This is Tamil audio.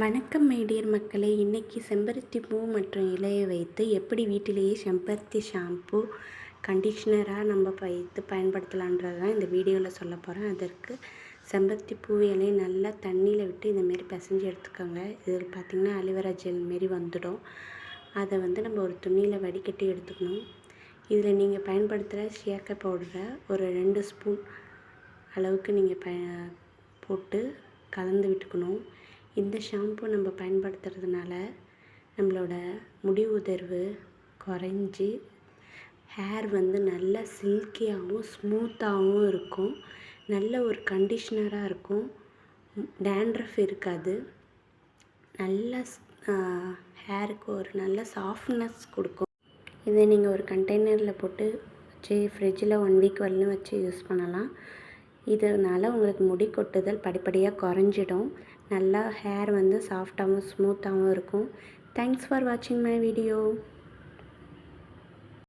வணக்கம் மைடியர் மக்களே. இன்றைக்கி செம்பருத்தி பூ மற்றும் இலையை வைத்து எப்படி வீட்டிலேயே செம்பருத்தி ஷாம்பு கண்டிஷ்னராக நம்ம வைத்து பயன்படுத்தலான்றது தான் இந்த வீடியோவில் சொல்ல போகிறேன் அதற்கு செம்பருத்தி பூ இலையை நல்லா தண்ணியில் விட்டு இந்தமாரி பிசைஞ்சு எடுத்துக்கோங்க. இதில் பார்த்திங்கன்னா அலிவரா ஜெல் மாரி வந்துடும். அதை வந்து நம்ம ஒரு துணியில் வடிகட்டி எடுத்துக்கணும். இதில் நீங்கள் பயன்படுத்துகிற ஷியாக்காய் பவுடரை ஒரு ரெண்டு ஸ்பூன் அளவுக்கு நீங்கள் ப போட்டு கலந்து விட்டுக்கணும். இந்த ஷாம்பு நம்ம பயன்படுத்துறதுனால நம்மளோட முடி உதிர்வு குறைஞ்சி ஹேர் வந்து நல்லா சில்கியாகவும் ஸ்மூத்தாகவும் இருக்கும். நல்ல ஒரு கண்டிஷ்னராக இருக்கும். டேண்ட்ரஃப் இருக்காது. நல்ல ஹேருக்கு ஒரு நல்ல சாஃப்ட்னஸ் கொடுக்கும். இதை நீங்கள் ஒரு கண்டெய்னரில் போட்டு வச்சு ஃப்ரிட்ஜில் ஒன் வீக் வரலும் வச்சு யூஸ் பண்ணலாம். இதனால் உங்களுக்கு முடி கொட்டுதல் படிப்படியாக குறைஞ்சிடும். நல்லா ஹேர் வந்து சாஃப்டாகவும் ஸ்மூத்தாகவும் இருக்கும். தேங்க்ஸ் ஃபார் வாட்சிங் மை வீடியோ